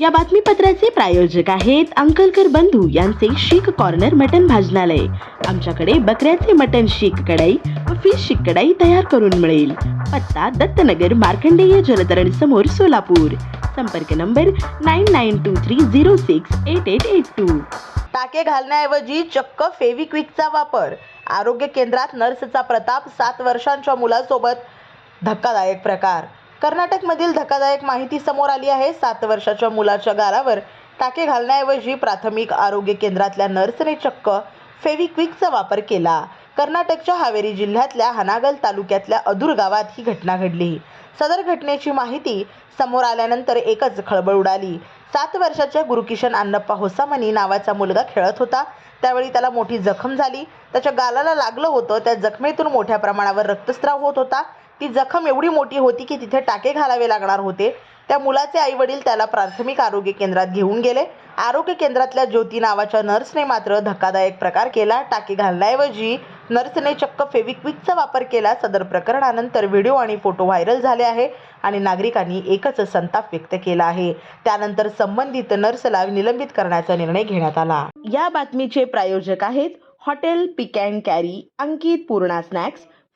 या बातमीपत्राचे प्रायोजक आहेत अंकलकर बंधू यांचे शीख कॉर्नर मटन भाजनालय. आमच्याकडे बकऱ्याचे मटन शीख कढाई व फिश शीख कढाई तयार करून मिळेल. पत्ता दत्तनगर मार्कंडेय जलतरण समोर सोलापूर. संपर्क number nine nine two three zero six eight eight eight two टाके घालण्याऐवजी चक्क फेविक्विकचा वापर. आरोग्य केंद्रात नर्सचा प्रताप सात वर्षांच्या मुलासोबत धक्कादायक प्रकार. कर्नाटकमधील धक्कादायक माहिती समोर आली आहे. सात वर्षाच्या मुलाच्या गालावर टाके घालण्याऐवजी प्राथमिक आरोग्य केंद्रातल्या नर्सने चक्क फेविक्विकचा वापर केला. कर्नाटकच्या हावेरी जिल्ह्यातल्या हनागल तालुक्यातल्या अदूर गावात ही घटना घडली. सदर घटनेची माहिती समोर आल्यानंतर एकच खळबळ उडाली. सात वर्षाच्या गुरुकिशन अन्नप्पा होसामनी नावाचा मुलगा खेळत होता. त्यावेळी त्याला मोठी जखम झाली. त्याच्या गालाला लागलं होतं. त्या जखमेतून मोठ्या प्रमाणावर रक्तस्राव होत होता. ती जखम एवढी मोठी होती की तिथे टाके घालावे लागणार होते. त्या मुलाचे आई वडील त्याला प्राथमिक आरोग्य केंद्रात घेऊन गेले. आरोग्य केंद्रातल्या ज्योती नावाच्या नर्सने मात्र धक्कादायक प्रकार केला. टाके घालण्याऐवजी नर्सने चक्क फेविक्विकचा वापर केला. सदर प्रकरणानंतर व्हिडिओ आणि फोटो व्हायरल झाले आहे आणि नागरिकांनी एकच संताप व्यक्त केला आहे. त्यानंतर संबंधित नर्सला निलंबित करण्याचा निर्णय घेण्यात आला. या बातमीचे प्रायोजक आहेत hotel pick and carry Ankit Purna snacks